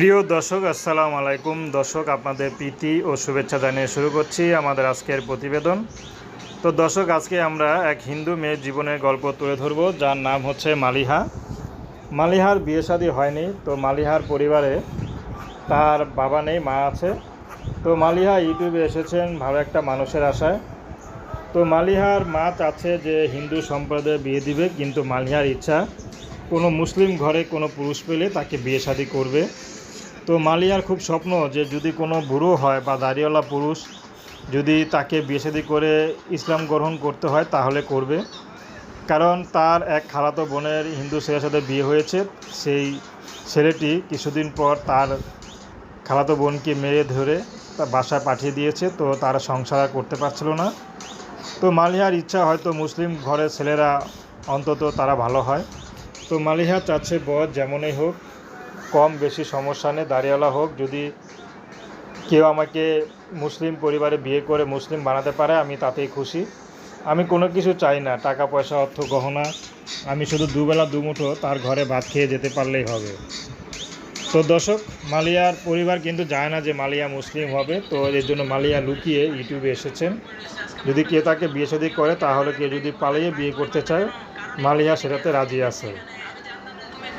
প্রিয় দর্শক, আসসালামু আলাইকুম। দর্শক, আপনাদের প্রীতি ও শুভেচ্ছা জানিয়ে শুরু করছি আমাদের আজকের প্রতিবেদন। তো দর্শক, আজকে আমরা এক হিন্দু মেয়ের জীবনের গল্প তুলে ধরব, যার নাম হচ্ছে মালিহা। মালিহার বিয়ে শাদী হয়নি, তো মালিহার পরিবারে তার বাবা নেই, মা আছে। তো মালিহা ইউটিউবে এসেছেন ভালো একটা মানুষের আশায়। তো মালিহার মা চাচ্ছে যে হিন্দু সম্প্রদায়ে বিয়ে দিবে, কিন্তু মালিহার ইচ্ছা, কোনো মুসলিম ঘরে কোনো পুরুষ পেলে তাকে বিয়ে শাদী করবে। তো মালিয়ার খুব স্বপ্ন যে যদি কোনো বুড়ো হয় বা দাড়িওয়ালা পুরুষ যদি তাকে বিয়ে করে ইসলাম গ্রহণ করতে হয়, তাহলে করবে। কারণ তার এক খালাতো বোনের হিন্দু ছেলের সাথে বিয়ে হয়েছে। সেই ছেলেটি কিছুদিন পর তার খালাতো বোনকে মেরে ধরে তার বাসায় পাঠিয়ে দিয়েছে। তো তারা সংসার করতে পারছিল না। তো মালিহার ইচ্ছা হয়তো মুসলিম ঘরের ছেলেরা অন্তত তারা ভালো হয়। তো মালিহা চাচ্ছে বর যেমনই হোক কম বেশি সমস্যা নেই দাঁড়িয়েওয়ালা হোক, যদি কেউ আমাকে মুসলিম পরিবারে বিয়ে করে মুসলিম বানাতে পারে, আমি তাতেই খুশি। আমি কোনো কিছু চাই না, টাকা, পয়সা, অর্থ, গহনা। আমি শুধু দুবেলা, দুমুঠো তার ঘরে ভাত খেয়ে যেতে পারলেই হবে। তো দর্শক, মালিয়ার পরিবার কিন্তু জানে না যে মালিয়া মুসলিম হবে, তো এর জন্য মালিয়া লুকিয়ে ইউটিউবে এসেছেন। যদি কেউ তাকে বিয়ে শাদী করে, তাহলে কেউ যদি পালিয়ে বিয়ে করতে চায়, মালিয়া সেটাতে রাজি আছে।